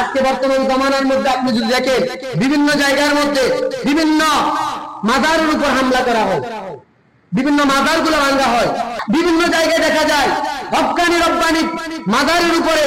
আজকে বর্তমান জমানার মধ্যে আপনি যদি দেখেন, বিভিন্ন জায়গার মধ্যে বিভিন্ন উপর হামলা করা হয়। বিভিন্নগুলো ভাঙ্গা হয়। বিভিন্ন জায়গায় দেখা যায় মাজারের উপরে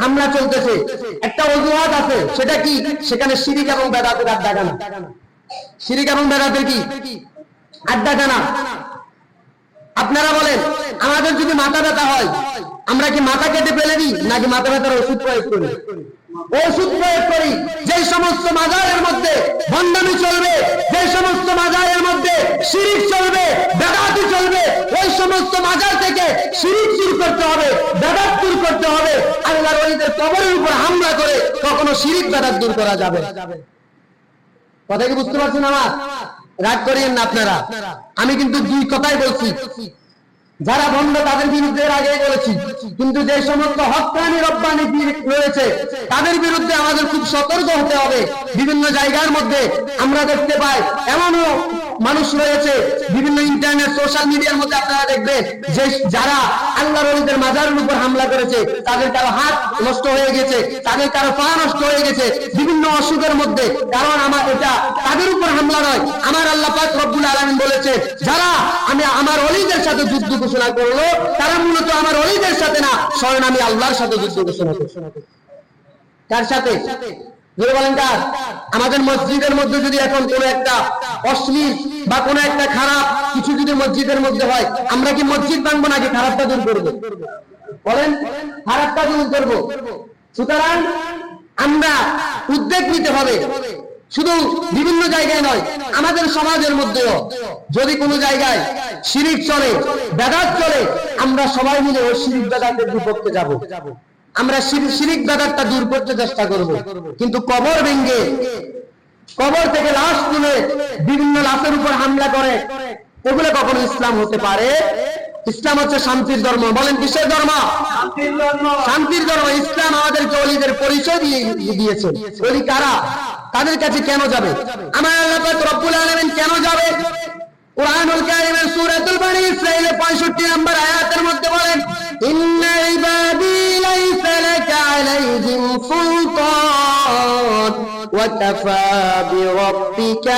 হামলা চলতেছে। একটা অজুহাত আছে, সেটা কি? সেখানে শিরিক এবং বেদাতের আড্ডা টানা শিরিক এবং বেদাতের কি? আড্ডা আপনারা বলেন, আমাদের যদি মাথা ব্যথা হয় আমরা কি মাথা কেটে ফেলে দিই নাকি মাথা ব্যথার ওষুধ প্রয়োগ করি? ওষুধ প্রয়োগ করি। যে সমস্ত মাজারের মধ্যে ভণ্ডামি চলবে যে সমস্ত মাজারের মধ্যে শিরিক চলবে, বেদাতি চলবে, ওই সমস্ত মাজার থেকে শিরিক দূর করতে হবে, বেদাত দূর করতে হবে। আল্লাহর ওলিদের কবরের উপর হামলা করে কখনো শিরিক বেদাত দূর করা যাবে কথা কি বুঝতে পারছেন আমার? রাগ করিয়েন না আপনারা। আমি কিন্তু দুই কথাই বলছি। যারা বন্ধ তাদের বিরুদ্ধে আগে বলেছি। কিন্তু যে সমস্ত হকানি রপ্তানি রয়েছে, তাদের বিরুদ্ধে আমাদের খুব সতর্ক হতে হবে। বিভিন্ন জায়গার মধ্যে আমরা দেখতে পাই, এমনও মানুষ রয়েছে। বিভিন্ন ইন্টারনেট সোশ্যাল মিডিয়ার মধ্যে আপনারা দেখবেন যে যারা আল্লাহ রলিদের মাজারের উপর হামলা করেছে, তাদের কারও হাত নষ্ট হয়ে গেছে, তাদের কারও পা নষ্ট হয়ে গেছে। বিভিন্ন অসুখের মধ্যে, কারণ আমার এটা তাদের উপর হামলা নয়, আমার আল্লাহ পাক রব্বুল আলামিন বলেছে, যারা আমি আমার অলিদের সাথে যুদ্ধ ঘোষণা করল, তারা মূলত আমার অলিদের সাথে না, স্বয়ং আমি আল্লাহর সাথে যুদ্ধ ঘোষণা ঘোষণা করল কার সাথে? আমাদের মসজিদের মধ্যে যদি এখন কোনো একটা অশ্লীল বা কোনো একটা খারাপ কিছু যদি মসজিদের মধ্যে হয়, আমরা কি মসজিদ ভাঙবো নাকি খারাপটা দূর করব? বলেন, খারাপটা দূর করব। সুতরাং আমরা উদ্যোগ নিতে হবে। শুধু বিভিন্ন জায়গায় নয়, আমাদের সমাজের মধ্যেও যদি কোনো জায়গায় শিরিক চলে, বেদাত চলে, আমরা সবাই মিলে ওই শিরিক বেদাতের বিপক্ষে যাব। আমরা শির- শিরিক বেদাতটা দূর করতে চেষ্টা করব। কিন্তু কবর ভেঙ্গে কবর থেকে লাশ তুলে বিভিন্ন লাশের উপর হামলা করে এগুলো কখনো ইসলাম হতে পারে? ইসলাম হচ্ছে শান্তির ধর্ম। বলেন কিসের ধর্ম? শান্তির ধর্ম। ইসলাম আমাদেরকে অলিদের পরিচয় দিয়ে দিয়েছে। অলি কারা? তাদের কাছে কেন যাবে? আমার আল্লাহ রব্বুল আলামিন কেন যাবে? কোরআনুল কারীমের সূরাতুল বনি ইসরাঈলের 65 নম্বর আয়াতের মধ্যে বলেন ইন্না وكفى بربك